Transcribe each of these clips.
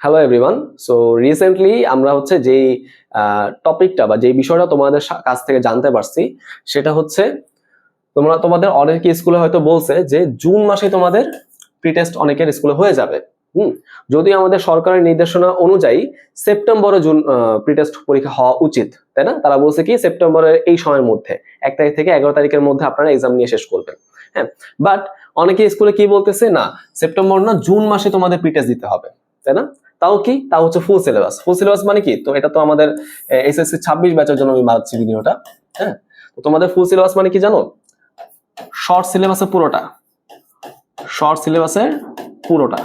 Hello everyone so recently আমরা হচ্ছে যেই টপিকটা বা যেই বিষয়টা তোমাদের কাছ থেকে জানতে পারছি, সেটা হচ্ছে তোমরা তোমাদের অনেকে স্কুলে হয়তো বলছে যে জুন মাসে তোমাদের প্রি টেস্ট অনেকের স্কুলে হয়ে যাবে। হুম? যদিও আমাদের সরকারের নির্দেশনা অনুযায়ী সেপ্টেম্বরে জুন প্রি টেস্ট পরীক্ষা হওয়া উচিত, তাই না? তারা বলছে কি, সেপ্টেম্বরের এই সময়ের মধ্যে, এক তারিখ থেকে এগারো তারিখের মধ্যে আপনারা এক্সাম নিয়ে শেষ করবেন। হ্যাঁ? বাট অনেকে স্কুলে কি বলতেছে? না, সেপ্টেম্বর না, জুন মাসে তোমাদের প্রি টেস্ট দিতে হবে, তাই না? তাও কি? তাও হচ্ছে ফুল সিলেবাস ফুল সিলেবাস মানে কি? তো এটা তো আমাদের এসএসসি ছাব্বিশ ব্যাচের জন্য আমি বানাচ্ছি ভিডিওটা হ্যাঁ? তো তোমাদের ফুল সিলেবাস মানে কি জানো? শর্ট সিলেবাসের পুরোটা। শর্ট সিলেবাসের পুরোটা।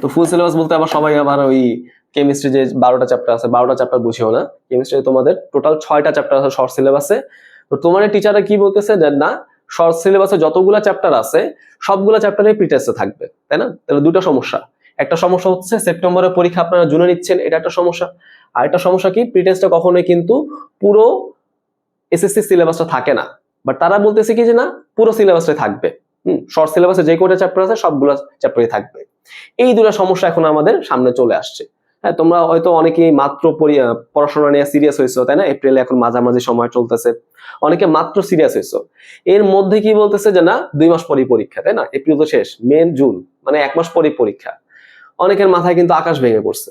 তো ফুল সিলেবাস বলতে আবার সবাই আবার ওই কেমিস্ট্রি যে বারোটা চ্যাপ্টার আছে, বারোটা চ্যাপ্টার বুঝিও না। কেমিস্ট্রি তোমাদের টোটাল ছয়টা চ্যাপ্টার আছে শর্ট সিলেবাসে তো তোমার টিচাররা কি বলতেছে যে, না শর্ট সিলেবাসে যতগুলা চ্যাপ্টার আছে, সবগুলা চ্যাপ্টারে প্রিটেস্টে থাকবে। তাই না? তাহলে দুটো সমস্যা। একটা সমস্যা হচ্ছে সেপ্টেম্বরের পরীক্ষা আপনারা জুনে নিচ্ছেন, এটা একটা সমস্যা। আর একটা সমস্যা কি প্রিটেস্টে কখনোই কিন্তু পুরো এসএসসি সিলেবাসটা থাকে না। বাট তারা বলতেছে কি যে না, পুরো সিলেবাসটা থাকবে। শর্ট সিলেবাসে যে কটা চ্যাপ্টার আছে, সবগুলো চ্যাপ্টারই থাকবে। এই দুটো সমস্যা এখন আমাদের সামনে চলে আসছে। হ্যাঁ তোমরা হয়তো অনেকেই মাত্র পড়াশোনা নিয়ে সিরিয়াস হয়েছো, তাই না? এপ্রিলে এখন মাঝামাঝি সময় চলতেছে। অনেকে মাত্র সিরিয়াস হয়েছো। এর মধ্যে কি বলতেছে যে না, দুই মাস পরই পরীক্ষা, তাই না? এপ্রিল তো শেষ মে জুন মানে এক মাস পরই পরীক্ষা। অনেকের মাথায় কিন্তু আকাশ ভেঙে পড়ছে।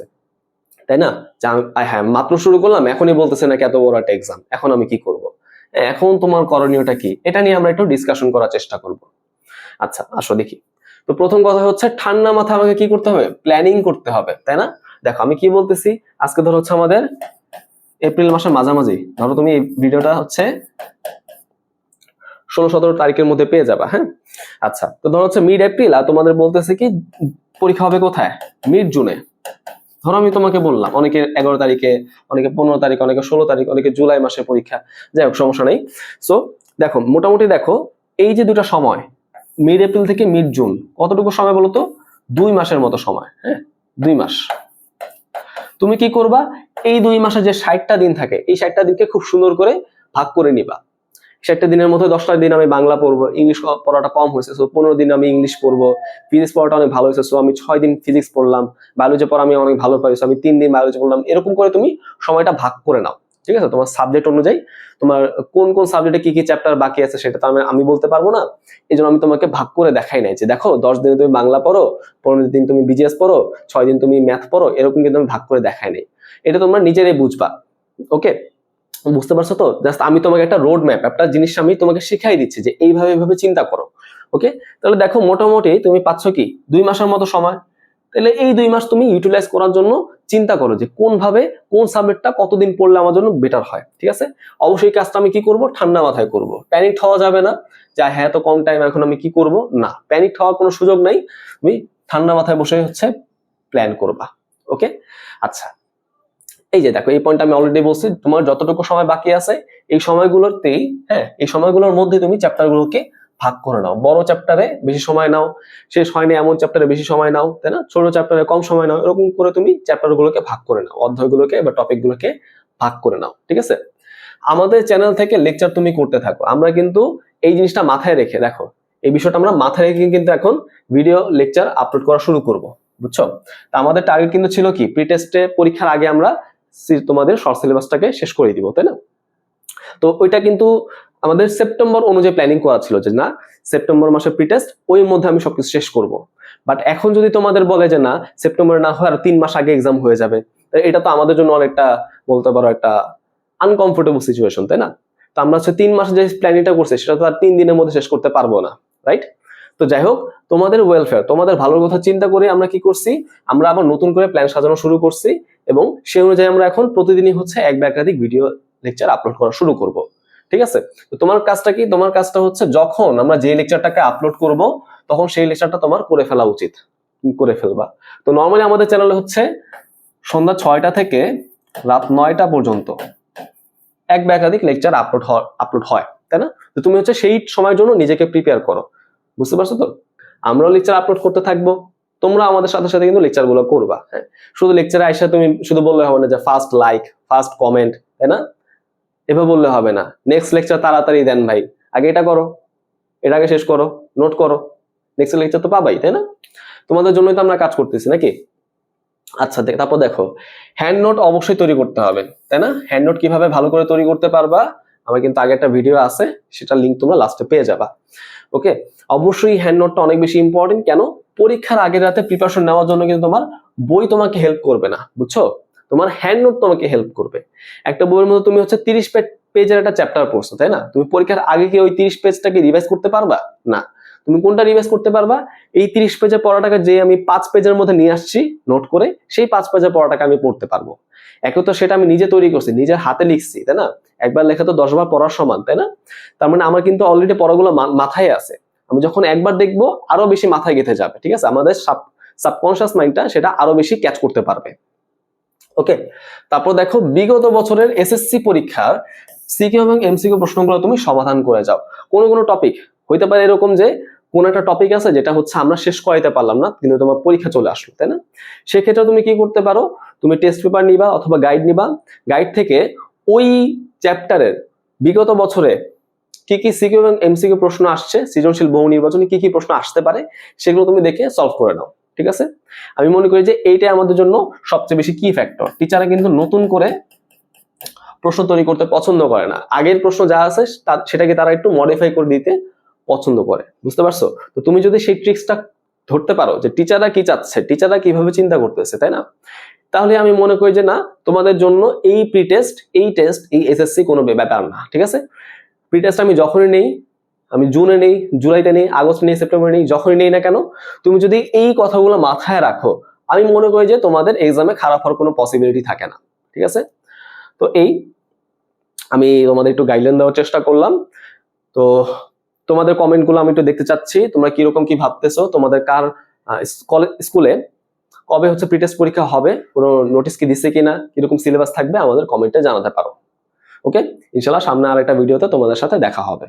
তাই না? হ্যাঁ মাত্র শুরু করলাম, এখনই বলতেছে নাকি এত বড় একটা এক্সাম এখন আমি কি করব? এখন তোমার করণীয়টা কি? এটা নিয়ে আমরা একটু ডিসকাশন করার চেষ্টা করব। আচ্ছা আসো দেখি। তো প্রথম কথা হচ্ছে, ঠান্ডা মাথা আমাকে কি করতে হবে? প্ল্যানিং করতে হবে, তাই না? দেখো, আমি কি বলতেছি? আজকে ধর হচ্ছে আমাদের এপ্রিল মাসের মাঝামাঝি। ধরো তুমি এই ভিডিওটা হচ্ছে ষোলো সতেরো তারিখের মধ্যে পেয়ে যাবা হ্যাঁ? আচ্ছা তো ধরো হচ্ছে মিড এপ্রিল আর তোমাদের বলতেছে কি পরীক্ষা হবে কোথায়? মিড জুনে ধরো আমি তোমাকে বললাম, অনেকে এগারো তারিখে, অনেকে পনেরো তারিখ, অনেকে ষোলো তারিখ, অনেকে জুলাই মাসে পরীক্ষা। যাই হোক, সমস্যা নেই। সো দেখো, মোটামুটি দেখো, এই যে দুটো সময় মিড এপ্রিল থেকে মিড জুন কতটুকু সময় বলো তো? দুই মাসের মতো সময় হ্যাঁ? দুই মাস। তুমি কি করবা? এই দুই মাসে যে ষাটটা দিন থাকে, এই ষাটটা দিনকে খুব সুন্দর করে ভাগ করে নিবা। ষাটটা দিনের মধ্যে দশটা দিন আমি বাংলা পড়ব ইংলিশ পড়াটা কম হয়েছে সো পনেরো দিন আমি ইংলিশ পড়ব। ফিজিক্স পড়াটা অনেক ভালো হয়েছে সো আমি ছয় দিন ফিজিক্স পড়লাম। বায়োলজি পড়া আমি অনেক ভালো পারি, so আমি তিন দিন বায়োলজি পড়লাম। এরকম করে তুমি সময়টা ভাগ করে নাও, ঠিক আছে? তোমার সাবজেক্ট অনুযায়ী তোমার কোন কোন সাবজেক্টে কি কি চ্যাপ্টার বাকি আছে সেটা তো আমি আমি বলতে পারব না। এই জন্য আমি তোমাকে ভাগ করে দেখাই নাই যে দেখো, দশ দিনে তুমি বাংলা পড়ো, পনেরো দিন তুমি বিজিএস পড়ো, ছয় দিন তুমি ম্যাথ পড়ো, এরকম কিন্তু আমি ভাগ করে দেখাই নাই। এটা তোমরা নিজেরাই বুঝবা ওকে বুঝতে পারছ তো? জাস্ট আমি তোমাকে একটা রোড ম্যাপ একটা জিনিস আমি তোমাকে শিখাই দিচ্ছি যে এইভাবে এইভাবে চিন্তা করো ওকে তাহলে দেখো মোটামুটি তুমি পাচ্ছ কি? দুই মাসের মতো সময়। তাহলে এই দুই মাস তুমি ইউটিলাইজ করার জন্য চিন্তা করো যে কোন ভাবে কোন সাবজেক্টটা কতদিন পড়লে আমার জন্য বেটার হয়, ঠিক আছে? অবশ্যই কাজটা আমি কি করব? ঠান্ডা মাথায় করব। প্যানিক হওয়া যাবে না যে হ্যাঁ তো কম টাইম এখন আমি কি করব? না প্যানিক হওয়ার কোনো সুযোগ নাই। তুমি ঠান্ডা মাথায় বসে হচ্ছে প্ল্যান করবা ওকে আচ্ছা এই যে দেখো, এই পয়েন্ট আমি অলরেডি বলছি, তোমার যতটুকু সময় বাকি আছে, এই সময়গুলোতেই হ্যাঁ এই সময়গুলোর মধ্যে তুমি চ্যাপ্টারগুলোকে ভাগ করে নাও। বড় চ্যাপ্টারে বেশি সময় নাও, শেষ হয়নি এমন চ্যাপ্টারে বেশি সময় নাও, তাই না? ছোট চ্যাপ্টারে কম সময় নাও, এরকম করে তুমি চ্যাপ্টারগুলোকে ভাগ করে নাও, অধ্যায়গুলোকে বা টপিকগুলোকে ভাগ করে নাও, ঠিক আছে? আমাদের চ্যানেল থেকে লেকচার তুমি করতে থাকো। আমরা কিন্তু এই জিনিসটা মাথায় রেখে, দেখো, এই বিষয়টা আমরা মাথায় রেখে কিন্তু এখন ভিডিও লেকচার আপলোড করা শুরু করব, বুঝছ? তা আমাদের টার্গেট কিন্তু ছিল কি? প্রি টেস্টে পরীক্ষার আগে আমরা তোমাদের শর্ট সিলেবাসটাকে শেষ করে দিব, তাই না? তো ওইটা কিন্তু আমাদের সেপ্টেম্বর অনুযায়ী প্ল্যানিং করা ছিল যে না, সেপ্টেম্বর মাসের প্রি টেস্ট ওই মধ্যে আমি সবকিছু শেষ করব। বাট এখন যদি তোমাদের বলে যে না, সেপ্টেম্বর না হয় আর তিন মাস আগে এক্সাম হয়ে যাবে এটা তো আমাদের জন্য অনেকটা বলতে পারো একটা আনকমফোর্টেবল সিচুয়েশন তাই না? তো আমরা হচ্ছে তিন মাস যে প্ল্যানিংটা করছি, সেটা তো আর তিন দিনের মধ্যে শেষ করতে পারব না রাইট তো যাই হোক, তোমাদের ওয়েলফেয়ার তোমাদের ভালোর কথা চিন্তা করে আমরা কি করছি? আমরা আবার নতুন করে প্ল্যান সাজানো শুরু করছি এবং সেই অনুযায়ী আমরা এখন প্রতিদিনই হচ্ছে এক বা একাধিক ভিডিও লেকচার আপলোড করা শুরু করব। ঠিক আছে? তো তোমার কাজটা কি? তোমার কাজটা হচ্ছে যখন আমরা যে লেকচারটাকে আপলোড করব, তখন সেই লেকচারটা তোমার করে ফেলা উচিত। করে ফেলবা। তো নর্মালি আমাদের চ্যানেলে হচ্ছে সন্ধ্যা ছয়টা থেকে রাত নয়টা পর্যন্ত এক বা একাধিক লেকচার আপলোড আপলোড হয়, তাই না? তো তুমি হচ্ছে সেই সময়ের জন্য নিজেকে প্রিপেয়ার করো। বুঝতে পারছ তো? আমরাও লেকচার আপলোড করতে থাকব। তোমরা আমাদের সাথে সাথে কিন্তু লেকচারগুলো করবা হ্যাঁ? শুধু লেকচারে আইসা তুমি শুধু বললে হবে না যে ফার্স্ট লাইক ফার্স্ট কমেন্ট তাই না? এভাবে বললে হবে না। নেক্সট লেকচার তাড়াতাড়ি দেন ভাই। আগে এটা করো, এটা আগে শেষ করো নোট করো। নেক্সট লেকচার তো পাবাই, তাই না? তোমাদের জন্যই তো আমরা কাজ করতেছি নাকি? আচ্ছা তারপর দেখো। হ্যান্ড নোট অবশ্যই তৈরি করতে হবে, তাই না? হ্যান্ড নোট কীভাবে ভালো করে তৈরি করতে পারবা? আমার কিন্তু আগে একটা ভিডিও আছে, সেটা লিঙ্ক তোমরা লাস্টে পেয়ে যাবা। ওকে অবশ্যই হ্যান্ড নোটটা অনেক বেশি ইম্পর্টেন্ট কেন? পরীক্ষার আগের রাতে প্রিপারেশন নেওয়ার জন্য কিন্তু তোমার বই তোমাকে হেল্প করবে না, বুঝছ? তোমার হ্যান্ড নোট তোমাকে হেল্প করবে। একটা বইয়ের মধ্যে তুমি হচ্ছে তিরিশ পেজের একটা চ্যাপ্টার পড়ছো, তাই না? তুমি পরীক্ষার আগে কি ওই তিরিশ পেজটাকে রিভাইজ করতে পারবা? না। তুমি কোনটা রিভাইজ করতে পারবা? এই তিরিশ পেজের পড়াটাকে যে আমি পাঁচ পেজের মধ্যে নিয়ে আসছি নোট করে, সেই পাঁচ পেজের পড়াটাকে আমি পড়তে পারব। একে তো সেটা আমি নিজে তৈরি করছি, নিজের হাতে লিখছি, তাই না? একবার লেখা তো দশবার পড়ার সমান, তাই না? তার মানে আমার কিন্তু অলরেডি পড়াগুলো মাথায় আছে। আমি যখন একবার দেখব, আরও বেশি মাথায় গেঁথে যাবে, ঠিক আছে? আমাদের সাবকনশিয়াস মাইন্ডটা সেটা আরও বেশি ক্যাচ করতে পারবে। ওকে তারপর দেখো, বিগত বছরের এসএসসি পরীক্ষার সিকিউ এবং এমসিকিউ প্রশ্নগুলো তুমি সমাধান করে যাও। কোনো কোনো টপিক হইতে পারে এরকম যে কোন একটা টপিক আছে যেটা হচ্ছে আমরা শেষ করাইতে পারলাম না, কিন্তু তোমার পরীক্ষা চলে আসলো, তাই না? সেক্ষেত্রে তুমি কি করতে পারো? তুমি টেস্ট পেপার নিবা অথবা গাইড নিবা। গাইড থেকে ওই চ্যাপ্টারের বিগত বছরে কি কি সিকিউ এবং এমসিকিউ প্রশ্ন আসছে, সৃজনশীল বহু নির্বাচনে কি কি প্রশ্ন আসতে পারে, সেগুলো তুমি দেখে সলভ করে নাও, ঠিক আছে? আমি মনে করি যে এইটাই আমাদের জন্য সবচেয়ে বেশি কি ফ্যাক্টর টিচাররা কিন্তু নতুন করে প্রশ্ন তৈরি করতে পছন্দ করে না। আগের প্রশ্ন যা আছে সেটাকে তারা একটু মডিফাই করে দিতে পছন্দ করে, বুঝতে পারছ? তো তুমি যদি সেই ট্রিক্সটা ধরতে পারো যে টিচাররা কি চাচ্ছে টিচাররা কীভাবে চিন্তা করতেছে, তাই না? তাহলে আমি মনে করি যে না, তোমাদের জন্য এই প্রি টেস্ট এই টেস্ট এই এসএসসি কোনো ব্যাপার না, ঠিক আছে? প্রি টেস্ট আমি যখনই নেই, আমি জুনে নেই, জুলাইতে নেই, আগস্ট নেই, সেপ্টেম্বরে নেই, যখনই নেই না কেন, তুমি যদি এই কথাগুলো মাথায় রাখো, আমি মনে করি যে তোমাদের এক্সামে খারাপ হওয়ার কোনো পসিবিলিটি থাকে না, ঠিক আছে? তো এই, আমি তোমাদের একটু গাইডলাইন দেওয়ার চেষ্টা করলাম। তো তোমাদের কমেন্টগুলো আমি একটু দেখতে চাচ্ছি, তোমরা কীরকম কি ভাবতেছো, তোমাদের কার স্কুলে কবে হচ্ছে প্রিটেস্ট পরীক্ষা হবে? কোনো নোটিস কি দিচ্ছে কিনা? কীরকম সিলেবাস থাকবে? আমাদের কমেন্টে জানাতে পারো। ওকে ইনশাল্লাহ সামনে আর একটা ভিডিওতে তোমাদের সাথে দেখা হবে।